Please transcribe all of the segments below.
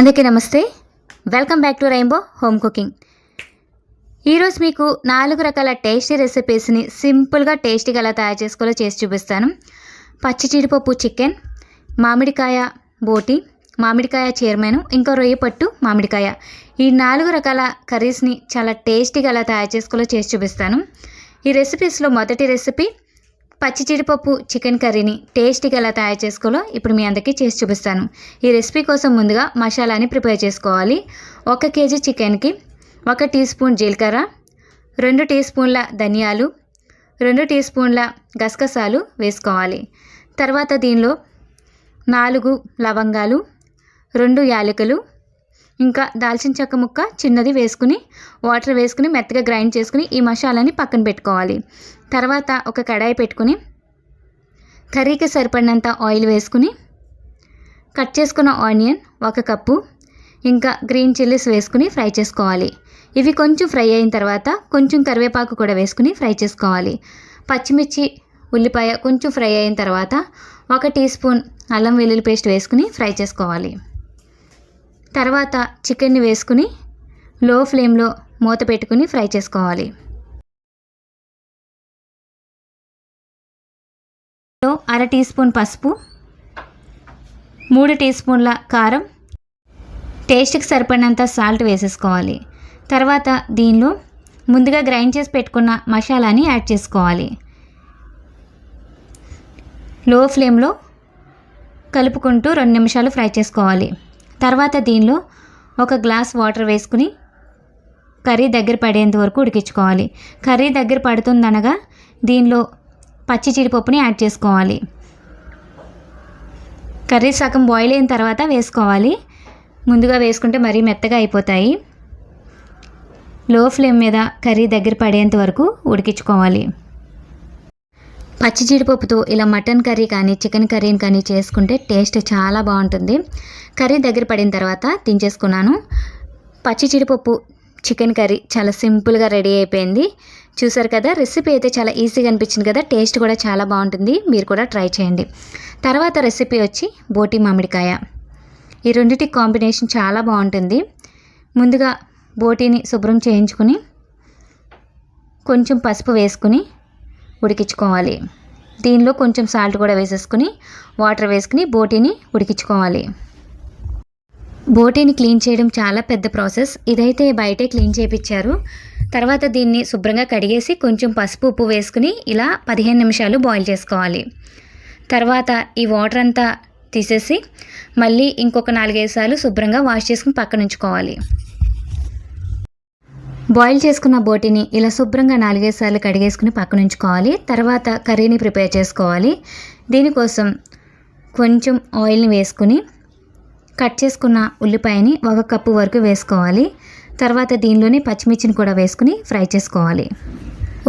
అందరికీ నమస్తే. Welcome back to rainbow home cooking ఈరోజు మీకు నాలుగు రకాల టేస్టీ రెసిపీస్ని సింపుల్గా టేస్టీగా ఎలా తయారు చేసుకోవాలో చేసి చూపిస్తాను. పచ్చి జీడిపప్పు చికెన్ మామిడికాయ బోటి మామిడికాయ చీరమేను ఇంకా రొయ్య పట్టు మామిడికాయ. ఈ నాలుగు రకాల కర్రీస్ని చాలా టేస్టీగా ఎలా తయారు చేసుకోవాలో చేసి చూపిస్తాను. ఈ రెసిపీస్లో మొదటి రెసిపీ పచ్చి జీడిపప్పు చికెన్ కర్రీని టేస్టీగా ఎలా తయారు చేసుకోవాలో ఇప్పుడు మీ అందరికీ చేసి చూపిస్తాను. ఈ రెసిపీ కోసం ముందుగా మసాలాని ప్రిపేర్ చేసుకోవాలి. ఒక కేజీ చికెన్కి ఒక టీ స్పూన్ జీలకర్ర రెండు టీ స్పూన్ల ధనియాలు రెండు టీ స్పూన్ల గసగసాలు వేసుకోవాలి. తర్వాత దీనిలో నాలుగు లవంగాలు రెండు యాలకులు ఇంకా దాల్చిన చెక్క ముక్క చిన్నది వేసుకుని వాటర్ వేసుకుని మెత్తగా గ్రైండ్ చేసుకుని ఈ మసాలాని పక్కన పెట్టుకోవాలి. తర్వాత ఒక కడాయి పెట్టుకుని కర్రీకి సరిపడినంత ఆయిల్ వేసుకుని కట్ చేసుకున్న ఆనియన్ ఒక కప్పు ఇంకా గ్రీన్ చిల్లీస్ వేసుకుని ఫ్రై చేసుకోవాలి. ఇవి కొంచెం ఫ్రై అయిన తర్వాత కొంచెం కరివేపాకు కూడా వేసుకుని ఫ్రై చేసుకోవాలి. పచ్చిమిర్చి ఉల్లిపాయ కొంచెం ఫ్రై అయిన తర్వాత ఒక టీ స్పూన్ అల్లం వెల్లుల్లి పేస్ట్ వేసుకుని ఫ్రై చేసుకోవాలి. తర్వాత చికెన్ని వేసుకుని లో ఫ్లేమ్లో మూత పెట్టుకుని ఫ్రై చేసుకోవాలి. అర టీ స్పూన్ పసుపు మూడు టీ స్పూన్ల కారం టేస్ట్కి సరిపడినంత సాల్ట్ వేసేసుకోవాలి. తర్వాత దీనిలో ముందుగా గ్రైండ్ చేసి పెట్టుకున్న మసాలాని యాడ్ చేసుకోవాలి. లో ఫ్లేమ్లో కలుపుకుంటూ రెండు నిమిషాలు ఫ్రై చేసుకోవాలి. తర్వాత దీనిలో ఒక గ్లాస్ వాటర్ వేసుకుని కర్రీ దగ్గర పడేంత వరకు ఉడికించుకోవాలి. కర్రీ దగ్గర పడుతుందనగా దీనిలో పచ్చి జీడిపప్పుని యాడ్ చేసుకోవాలి. కర్రీ సగం బాయిల్ అయిన తర్వాత వేసుకోవాలి. ముందుగా వేసుకుంటే మరీ మెత్తగా అయిపోతాయి. లో ఫ్లేమ్ మీద కర్రీ దగ్గర పడేంత వరకు ఉడికించుకోవాలి. పచ్చి జీడిపప్పుతో ఇలా మటన్ కర్రీ కానీ చికెన్ కర్రీని కానీ చేసుకుంటే టేస్ట్ చాలా బాగుంటుంది. కర్రీ దగ్గర పడిన తర్వాత దించేసుకున్నాను. పచ్చి జీడిపప్పు చికెన్ కర్రీ చాలా సింపుల్గా రెడీ అయిపోయింది. చూసారు కదా రెసిపీ అయితే చాలా ఈజీగా అనిపించింది కదా టేస్ట్ కూడా చాలా బాగుంటుంది. మీరు కూడా ట్రై చేయండి. తర్వాత రెసిపీ వచ్చి బోటి మామిడికాయ. ఈ రెండింటి కాంబినేషన్ చాలా బాగుంటుంది. ముందుగా బోటీని శుభ్రం చేయించుకుని కొంచెం పసుపు వేసుకుని ఉడికించుకోవాలి. దీనిలో కొంచెం సాల్ట్ కూడా వేసేసుకుని వాటర్ వేసుకుని బోటీని ఉడికించుకోవాలి. బోటీని క్లీన్ చేయడం చాలా పెద్ద ప్రాసెస్ ఇదైతే బయటే క్లీన్ చేయించారు తర్వాత దీన్ని శుభ్రంగా కడిగేసి కొంచెం పసుపు ఉప్పు వేసుకుని ఇలా పదిహేను నిమిషాలు బాయిల్ చేసుకోవాలి. తర్వాత ఈ వాటర్ అంతా తీసేసి మళ్ళీ ఇంకొక నాలుగైదు సార్లు శుభ్రంగా వాష్ చేసుకుని పక్కన ఉంచుకోవాలి బాయిల్ చేసుకున్న బోటిని ఇలా శుభ్రంగా నాలుగైదు సార్లు కడిగేసుకుని పక్కన ఉంచుకోవాలి. తర్వాత కర్రీని ప్రిపేర్ చేసుకోవాలి. దీనికోసం కొంచెం ఆయిల్ని వేసుకుని కట్ చేసుకున్న ఉల్లిపాయని ఒక కప్పు వరకు వేసుకోవాలి. తర్వాత దీనిలోనే పచ్చిమిర్చిని కూడా వేసుకుని ఫ్రై చేసుకోవాలి.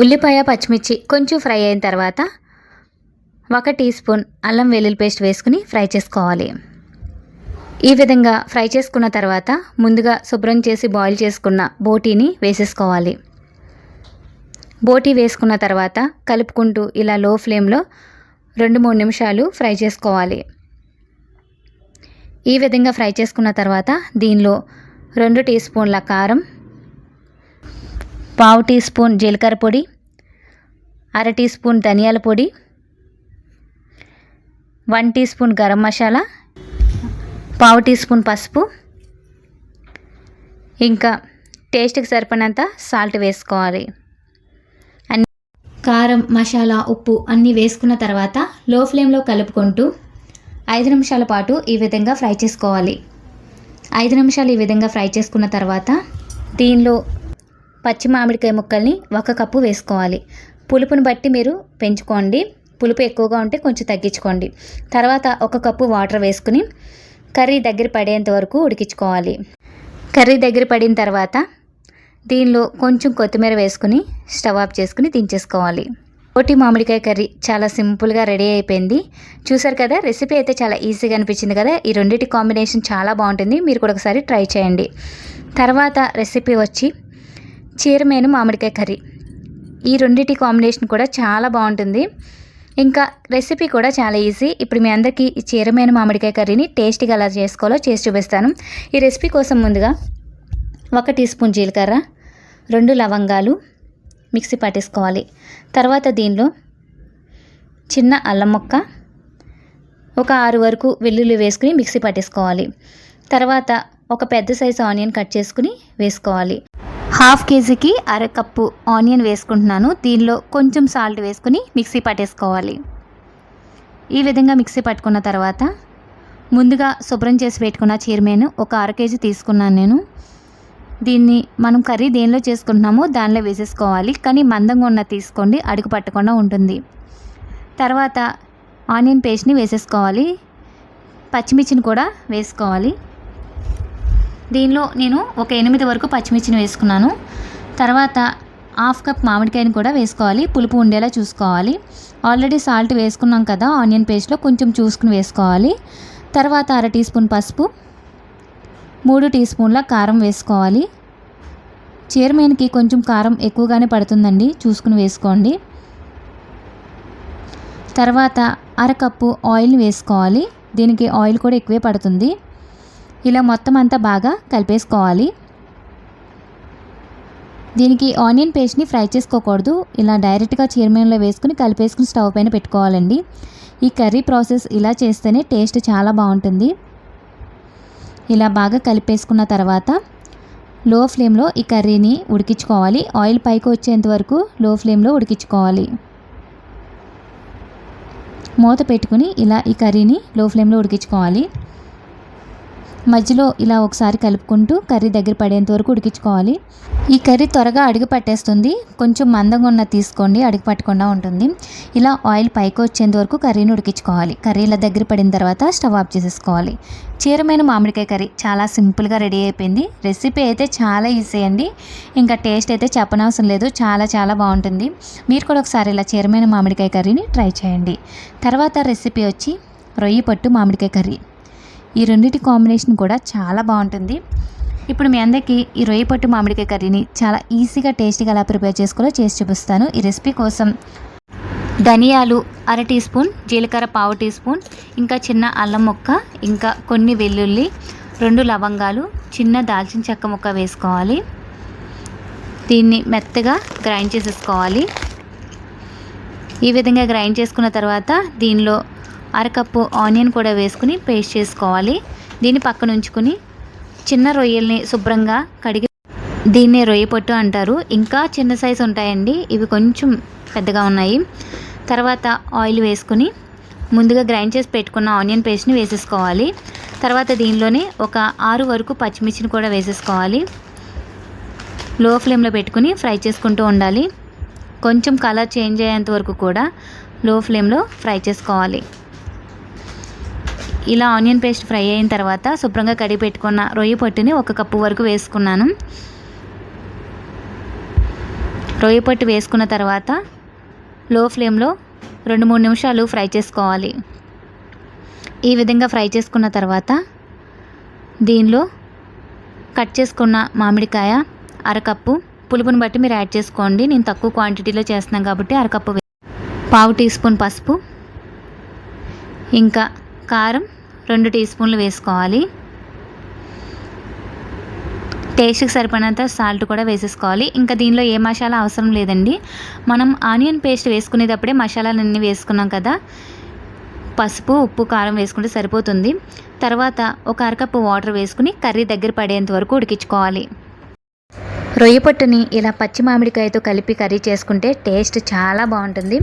ఉల్లిపాయ పచ్చిమిర్చి కొంచెం ఫ్రై అయిన తర్వాత ఒక టీ స్పూన్ అల్లం వెల్లుల్లి పేస్ట్ వేసుకుని ఫ్రై చేసుకోవాలి. ఈ విధంగా ఫ్రై చేసుకున్న తర్వాత ముందుగా శుభ్రం చేసి బాయిల్ చేసుకున్న బోటీని వేసేసుకోవాలి. బోటీ వేసుకున్న తర్వాత కలుపుకుంటూ ఇలా లో ఫ్లేమ్లో రెండు మూడు నిమిషాలు ఫ్రై చేసుకోవాలి. ఈ విధంగా ఫ్రై చేసుకున్న తర్వాత దీనిలో రెండు టీ స్పూన్ల కారం పావు టీ స్పూన్ జీలకర్ర పొడి అర టీ స్పూన్ ధనియాల పొడి one teaspoon garam masala పావు టీ స్పూన్ పసుపు. ఇంకా టేస్ట్కి సరిపడినంత సాల్ట్ వేసుకోవాలి. అన్ని కారం మసాలా ఉప్పు అన్నీ వేసుకున్న తర్వాత లో ఫ్లేమ్లో కలుపుకుంటూ ఐదు నిమిషాల పాటు ఈ విధంగా ఫ్రై చేసుకోవాలి. ఐదు నిమిషాలు ఈ విధంగా ఫ్రై చేసుకున్న తర్వాత దీనిలో పచ్చి మామిడికాయ ముక్కల్ని ఒక కప్పు వేసుకోవాలి. పులుపుని బట్టి మీరు పెంచుకోండి. పులుపు ఎక్కువగా ఉంటే కొంచెం తగ్గించుకోండి. తర్వాత ఒక కప్పు వాటర్ వేసుకుని కర్రీ దగ్గర పడేంత వరకు ఉడికించుకోవాలి. కర్రీ దగ్గర పడిన తర్వాత దీనిలో కొంచెం కొత్తిమీర వేసుకుని స్టవ్ ఆఫ్ చేసుకుని దించేసుకోవాలి. పోటీ మామిడికాయ కర్రీ చాలా సింపుల్గా రెడీ అయిపోయింది. చూసారు కదా రెసిపీ అయితే చాలా ఈజీగా అనిపించింది కదా. ఈ రెండింటి కాంబినేషన్ చాలా బాగుంటుంది. మీరు కూడా ఒకసారి ట్రై చేయండి. తర్వాత రెసిపీ వచ్చి చీరమేను మామిడికాయ కర్రీ. ఈ రెండింటి కాంబినేషన్ కూడా చాలా బాగుంటుంది. ఇంకా రెసిపీ కూడా చాలా ఈజీ ఇప్పుడు మీ అందరికీ ఈ చీరమైన మామిడికాయ కర్రీని టేస్టీగా ఎలా చేసుకోవాలో చేసి చూపిస్తాను. ఈ రెసిపీ కోసం ముందుగా ఒక టీ స్పూన్ జీలకర్ర రెండు లవంగాలు మిక్సీ పట్టేసుకోవాలి. తర్వాత దీనిలో చిన్న అల్లం ముక్క ఒక ఆరు వరకు వెల్లుల్లి వేసుకుని మిక్సీ పట్టేసుకోవాలి. తర్వాత ఒక పెద్ద సైజు ఆనియన్ కట్ చేసుకుని వేసుకోవాలి. హాఫ్ కేజీకి అర కప్పు ఆనియన్ వేసుకుంటున్నాను. దీనిలో కొంచెం సాల్ట్ వేసుకుని మిక్సీ పట్టేసుకోవాలి. ఈ విధంగా మిక్సీ పట్టుకున్న తర్వాత ముందుగా శుభ్రం చేసి పెట్టుకున్న చీరమేను ఒక అర కేజీ తీసుకున్నాను నేను. దీన్ని మనం కర్రీ దేనిలో చేసుకుంటున్నామో దానిలో వేసేసుకోవాలి. కానీ మందంగా ఉన్న తీసుకోండి అడుగు పట్టకుండా ఉంటుంది. తర్వాత ఆనియన్ పేస్ట్ని వేసేసుకోవాలి. పచ్చిమిర్చిని కూడా వేసుకోవాలి. దీనిలో నేను ఒక ఎనిమిది వరకు పచ్చిమిర్చిని వేసుకున్నాను. తర్వాత హాఫ్ కప్ మామిడికాయని కూడా వేసుకోవాలి. పులుపు ఉండేలా చూసుకోవాలి. ఆల్రెడీ సాల్ట్ వేసుకున్నాం కదా ఆనియన్ పేస్ట్లో కొంచెం చూసుకుని వేసుకోవాలి. తర్వాత అర టీ స్పూన్ పసుపు మూడు టీ స్పూన్ల కారం వేసుకోవాలి. చీరమేనికి కొంచెం కారం ఎక్కువగానే పడుతుందండి చూసుకుని వేసుకోండి. తర్వాత అరకప్పు ఆయిల్ని వేసుకోవాలి. దీనికి ఆయిల్ కూడా ఎక్కువే పడుతుంది. ఇలా మొత్తం అంతా బాగా కలిపేసుకోవాలి. దీనికి ఆనియన్ పేస్ట్ని ఫ్రై చేసుకోకూడదు. ఇలా డైరెక్ట్గా చీరమీనలో వేసుకుని కలిపేసుకుని స్టవ్ పైన పెట్టుకోవాలండి. ఈ కర్రీ ప్రాసెస్ ఇలా చేస్తేనే టేస్ట్ చాలా బాగుంటుంది. ఇలా బాగా కలిపేసుకున్న తర్వాత లో ఫ్లేమ్లో ఈ కర్రీని ఉడికించుకోవాలి. ఆయిల్ పైకి వచ్చేంత వరకు లో ఫ్లేమ్లో ఉడికించుకోవాలి. మూత పెట్టుకుని ఇలా ఈ కర్రీని లో ఫ్లేమ్లో ఉడికించుకోవాలి. మధ్యలో ఇలా ఒకసారి కలుపుకుంటూ కర్రీ దగ్గర పడేంత వరకు ఉడికించుకోవాలి. ఈ కర్రీ త్వరగా అడుగు పట్టేస్తుంది. కొంచెం మందంగా ఉన్న తీసుకోండి. అడుగు పట్టకుండా ఉంటుంది. ఇలా ఆయిల్ పైకి వచ్చేంత వరకు కర్రీని ఉడికించుకోవాలి. కర్రీ ఇలా దగ్గర పడిన తర్వాత స్టవ్ ఆఫ్ చేసేసుకోవాలి. చీరమైన మామిడికాయ కర్రీ చాలా సింపుల్గా రెడీ అయిపోయింది. రెసిపీ అయితే చాలా ఈజీ అండి. ఇంకా టేస్ట్ అయితే చెప్పనవసరం లేదు. చాలా చాలా బాగుంటుంది. మీరు కూడా ఒకసారి ఇలా చీరమైన మామిడికాయ కర్రీని ట్రై చేయండి. తర్వాత రెసిపీ వచ్చి రొయ్యి పట్టు మామిడికాయ కర్రీ. ఈ రెండింటి కాంబినేషన్ కూడా చాలా బాగుంటుంది. ఇప్పుడు మీ అందరికీ ఈ రొయ్య పట్టు మామిడికాయ కర్రీని చాలా ఈజీగా టేస్టీగా ఎలా ప్రిపేర్ చేసుకోవాలో చేసి చూపిస్తాను. ఈ రెసిపీ కోసం ధనియాలు అర టీ స్పూన్ జీలకర్ర పావు టీ స్పూన్ ఇంకా చిన్న అల్లం ముక్క ఇంకా కొన్ని వెల్లుల్లి రెండు లవంగాలు చిన్న దాల్చిన చెక్క ముక్క వేసుకోవాలి. దీన్ని మెత్తగా గ్రైండ్ చేసేసుకోవాలి. ఈ విధంగా గ్రైండ్ చేసుకున్న తర్వాత దీనిలో అరకప్పు ఆనియన్ కూడా వేసుకుని పేస్ట్ చేసుకోవాలి. దీన్ని పక్కన ఉంచుకుని చిన్న రొయ్యల్ని శుభ్రంగా కడిగి దీన్నే రొయ్య పొట్టు అంటారు. ఇంకా చిన్న సైజు ఉంటాయండి. ఇవి కొంచెం పెద్దగా ఉన్నాయి. తర్వాత ఆయిల్ వేసుకుని ముందుగా గ్రైండ్ చేసి పెట్టుకున్న ఆనియన్ పేస్ట్ని వేసేసుకోవాలి. తర్వాత దీనిలోనే ఒక ఆరు వరకు పచ్చిమిర్చిని కూడా వేసేసుకోవాలి. లో ఫ్లేమ్లో పెట్టుకుని ఫ్రై చేసుకుంటూ ఉండాలి. కొంచెం కలర్ చేంజ్ అయ్యేంత వరకు కూడా లో ఫ్లేమ్లో ఫ్రై చేసుకోవాలి. ఇలా ఆనియన్ పేస్ట్ ఫ్రై అయిన తర్వాత శుభ్రంగా కడిగి పెట్టుకున్న రొయ్య పొట్టుని ఒక కప్పు వరకు వేసుకున్నాను. రొయ్య పొట్టు వేసుకున్న తర్వాత లో ఫ్లేమ్లో రెండు మూడు నిమిషాలు ఫ్రై చేసుకోవాలి. ఈ విధంగా ఫ్రై చేసుకున్న తర్వాత దీనిలో కట్ చేసుకున్న మామిడికాయ అరకప్పు పులుపుని బట్టి మీరు యాడ్ చేసుకోండి. నేను తక్కువ క్వాంటిటీలో చేస్తున్నాను కాబట్టి అరకప్పు పావు టీ స్పూన్ పసుపు ఇంకా కారం రెండు టీ స్పూన్లు వేసుకోవాలి. టేస్ట్కి సరిపడినంత సాల్ట్ కూడా వేసేసుకోవాలి. ఇంకా దీనిలో ఏ మసాలా అవసరం లేదండి. మనం ఆనియన్ పేస్ట్ వేసుకునేటప్పుడే మసాలాలన్నీ వేసుకున్నాం కదా. పసుపు ఉప్పు కారం వేసుకుంటే సరిపోతుంది. తర్వాత ఒక అరకప్పు వాటర్ వేసుకుని కర్రీ దగ్గర పడేంత వరకు ఉడికించుకోవాలి. రొయ్య పొట్టుని ఇలా పచ్చి మామిడికాయతో కలిపి కర్రీ చేసుకుంటే టేస్ట్ చాలా బాగుంటుంది.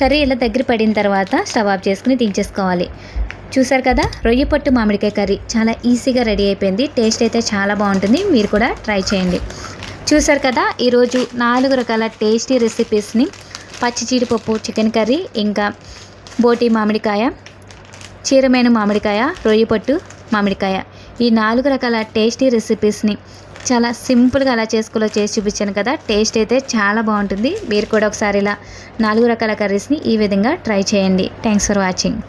కర్రీ ఇలా దగ్గర పడిన తర్వాత స్టవ్ ఆఫ్ చేసుకుని దించేసుకోవాలి. చూసారు కదా? రొయ్య పట్టు మామిడికాయ కర్రీ చాలా ఈజీగా రెడీ అయిపోయింది. టేస్ట్ అయితే చాలా బాగుంటుంది. మీరు కూడా ట్రై చేయండి. చూసారు కదా? ఈరోజు నాలుగు రకాల టేస్టీ రెసిపీస్ని. పచ్చి జీడిపప్పు చికెన్ కర్రీ ఇంకా బోటి మామిడికాయ చీరమైన మామిడికాయ రొయ్యపట్టు మామిడికాయ. ఈ నాలుగు రకాల టేస్టీ రెసిపీస్ని చాలా సింపుల్గా అలా చేసుకోలో చేసి చూపించాను కదా? టేస్ట్ అయితే చాలా బాగుంటుంది. మీరు కూడా ఒకసారి ఇలా నాలుగు రకాల కర్రీస్ని ఈ విధంగా ట్రై చేయండి. Thanks for watching.